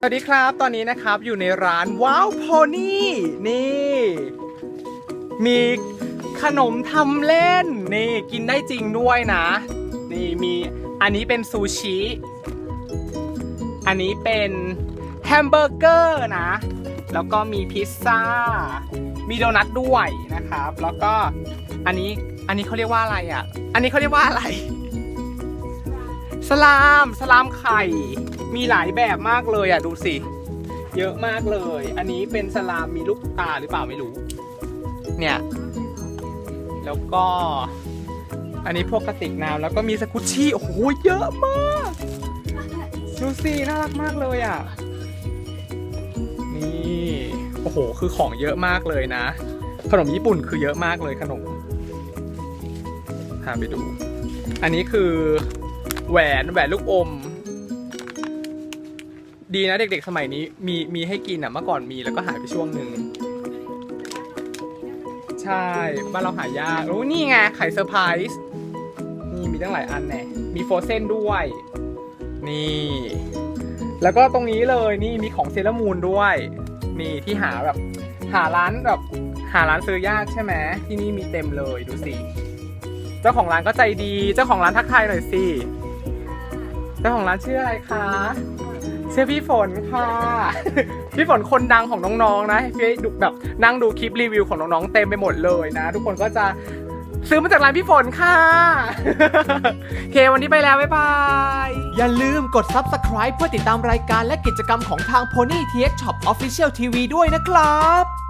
สวัสดีครับตอนนี้นะครับอยู่ในร้านว้าวโพนี่นี่ มีขนมทำเล่น นี่กินได้จริงด้วยนะ นี่มีอันนี้เป็นซูชิ อันนี้เป็นแฮมเบอร์เกอร์นะ แล้วก็มีพิซซ่า มีโดนัทด้วยนะครับ แล้วก็อันนี้อันนี้เขาเรียกว่าอะไรอะ อันนี้เขาเรียกว่าอะไร สลามสลามไข่ มีหลายแบบมากเลยอะดูสิ เยอะมากเลย อันนี้เป็นสลามมีลูกตาหรือเปล่าไม่รู้ เนี่ย แล้วก็ อันนี้พวกกระติกน้ำแล้วก็มีสกุชชี่โอ้โหเยอะมาก ดูสิน่ารักมากเลยอะ นี่โอ้โหคือของเยอะมากเลยนะ ขนมญี่ปุ่นคือเยอะมากเลยขนมพาไปดู อันนี้คือแหวนแหวนลูกอม ดีนะเด็กๆ สมัยนี้มีมีให้กินอะเมื่อก่อนมีแล้วก็หายไปช่วงหนึ่งใช่บ้านเราหายากโอ้นี่ไงไข่เซอร์ไพรส์นี่มีตั้งหลายอันแน่มีโฟเซนด้วย นี่ แล้วก็ตรงนี้เลยนี่มีของเซร์มูนด้วย นี่ที่หาแบบหาร้านแบบหาร้านซื้อยากใช่ไหมที่นี่มีเต็มเลยดูสิ เจ้าของร้านก็ใจดี เจ้าของร้านทักทายหน่อยสิ เจ้าของร้านชื่ออะไรคะชื่อพี่ฝนค่ะ พี่ฝนคนดังของน้องๆนะพี่ดูแบบนั่งดูคลิปรีวิวของน้องๆเต็มไปหมดเลยนะ ทุกคนก็จะซื้อมาจากร้านพี่ฝนค่ะโอเควันนี้ไปแล้ว บ๊ายบาย อย่าลืมกด subscribe เพื่อติดตามรายการและกิจกรรมของทาง Pony TX Shop Official TV ด้วยนะครับ